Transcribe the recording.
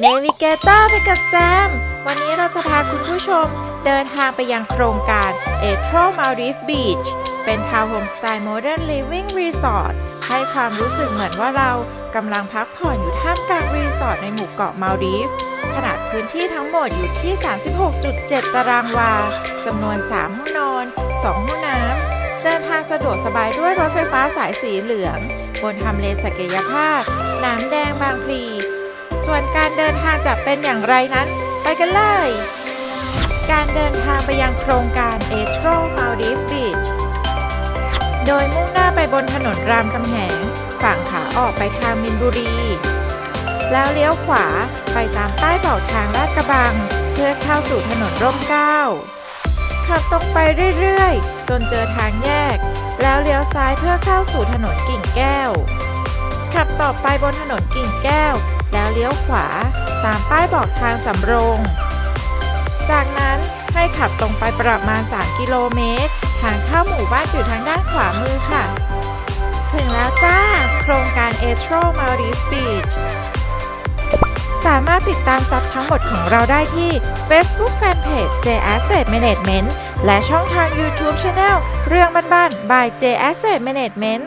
เนวิเกเตอร์ไปกับแจม วันนี้เราจะพาคุณผู้ชมเดินทางไปยังโครงการ a t r o Maldives Beach เป็นทาวน์โฮมสไตล์ Modern Living Resort ให้ความรู้สึกเหมือนว่าเรากำลังพักผ่อนอยู่ท่ามกลางรีสอร์ทในหมู่เกาะมาลดีฟส์ขนาดพื้นที่ทั้งหมดอยู่ที่ 36.7 ตารางวาจำนวน 3 ห้องนอน 2 ห้องน้ำเดินทางสะดวกสบายด้วยรถไฟฟ้าสายสีเหลือง บนทำเลศักยภาพ น้ำแดงบางพลี ส่วนการเดินทางจะเป็นอย่างไรนั้น ไปกันเลย การเดินทางไปยังโครงการ a t r o Maldives Beach โดยมุ่งหน้าไปบนถนนรามคำแหง ฝั่งขาออกไปทางมินบุรี แล้วเลี้ยวขวาไปตามป้ายบอกทางลาดกระบัง เพื่อเข้าสู่ถนนร่มเกล้าขับตรงไปเรื่อยๆ จนเจอทางแยก แล้วเลี้ยวซ้ายเพื่อเข้าสู่ถนนกิ่งแก้ว ขับต่อไปบนถนนกิ่งแก้ว แล้วเลี้ยวขวา ตามป้ายบอกทางสำโรง จากนั้นให้ขับตรงไปประมาณ 3 กิโลเมตร ทางเข้าหมู่บ้านอยู่ทางด้านขวามือค่ะ ถึงแล้วจ้า โครงการ a t r o Maldives Beach สามารถติดตามซับทั้งหมดของเราได้ที่ Facebook Fanpage J Asset Management และช่องทาง YouTube Channel เรื่องบ้านๆ by J Asset Management